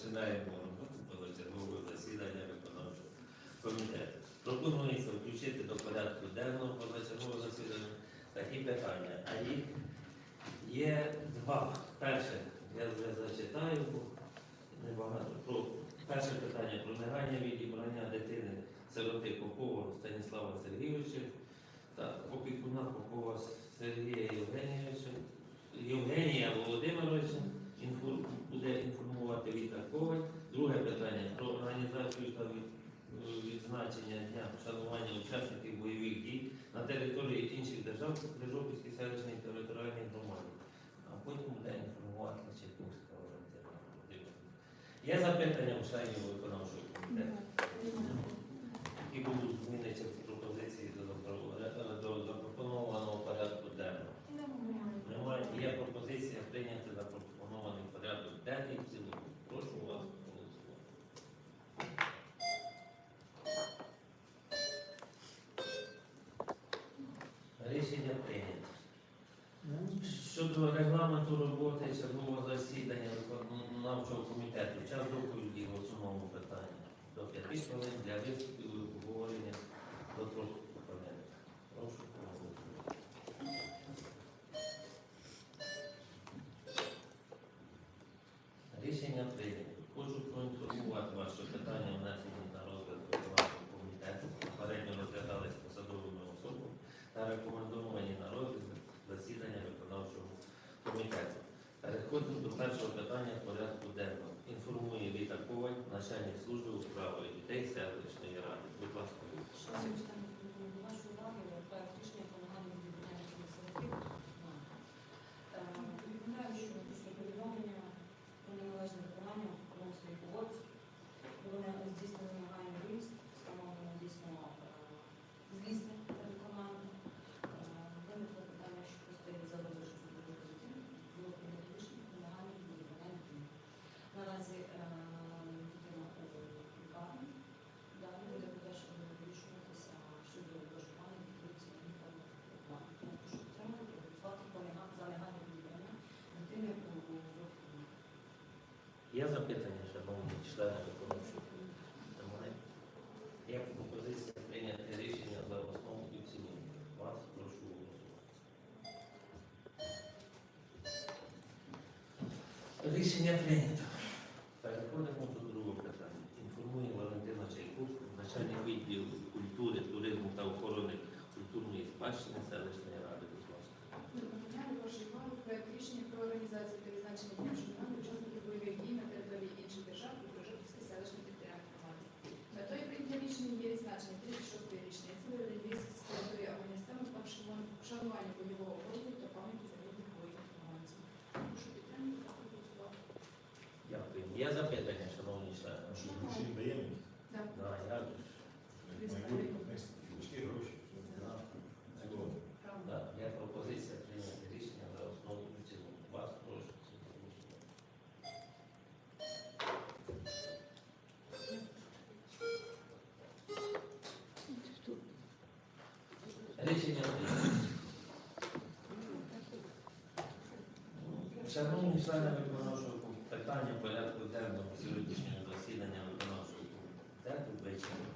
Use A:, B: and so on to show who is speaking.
A: Починаємо роботу позачергового засідання виконавчого комітету. Пропонується включити до порядку денного позачергового засідання такі питання. А їх є два. Перше, я вже зачитаю, бо небагато. Про перше питання про негайне відібрання дитини сироти Попова Станіслава Сергійовича та опікуна Попова Сергія Євгенійовича. Євгенія Володимировича інфор- буде інформувати Віта Коваль. Друге питання про організацію та від- відзначення дня вшанування учасників бойових дій на території інших держав Крижопільській селищній територіальній громаді. А потім буде інформувати Валентина Володимирівна. Є запитання у членів виконавчого комітету? Які будуть зміни чи пропозиції до, запро- до запропонованого порядку денного? Немає. Є пропозиція прийняти запропонований порядок денний в цілому. Прошу вас голосувати. Рішення прийнято. Щодо регламенту роботи чергового засідання виконавчого комітету, час доповіді в основному питанні до 5 хвилин для виступів і обговорення до трьох хвилин. Прошу проголосувати. Рішення прийнято. Хочу проінформувати вас, що питання внесені на розгляд виконавчого комітету попередньо розглядались посадовими особами та рекомендовані на розгляд засідання виконавчого комітету. Переходимо до першого питання порядку денного. Інформує Віта Коваль, начальник служби у справах дітей селищної ради. Будь ласка. Віта.
B: Шановні члени комітету, до вашої уваги проект рішення про нагальне відбування ініціатив. Повідомляю, що після повідомлення про неналежне виконання одного своїх угодців було не- здійснено нагальний виїзд, встановлено дійсно е, злісне переконання. Виникло питання, що постоїть за розгляд зробити дитину, було прийнято рішення про нагальне відбування дитини. Наразі е, дитина у лікарні. Далі буде подальше вирішуватися щодо проживання відповідці інформу плану. Тому прошу підтримати і голосувати по нега- за негайне відібрання дитини у вихованні.
A: Є запитання, шановні члени виконавчого комітету? Немає. Є пропозиція прийняти рішення за основу і в цілому. Вас прошу голосувати. Рішення прийнято. Переходимо до другого питання. Інформує Валентина Чайківська, начальник відділу культури, туризму та охорони культурної спадщини селищної ради. Будь ласка.
C: Доброго дня, прошу вам. проект рішення про організацію та відзначення дня вшанування учасників бойових дій на території інших держав у Крижопільській селищній територіальній громаді. Метою прийняття рішення є відзначення 36-ї річниці релігійської з території Афганістану та вшанування- вшанування бойового подвигу та пам'яті загиблих воїнів афганців. Прошу підтримати та проголосувати.
A: Дякую. Є запитання, шановні члени?
D: Гроші не даємо?
C: Так.
A: Да, я.
D: Майбутнє гроші.
A: Да, Є пропозиція прийняти рішення за основу і цілому. Вас прошу. Рішення прийнято. Шановні члени виконавчого питання порядку денного сьогоднішнього засідання виконавчого комітету вечора.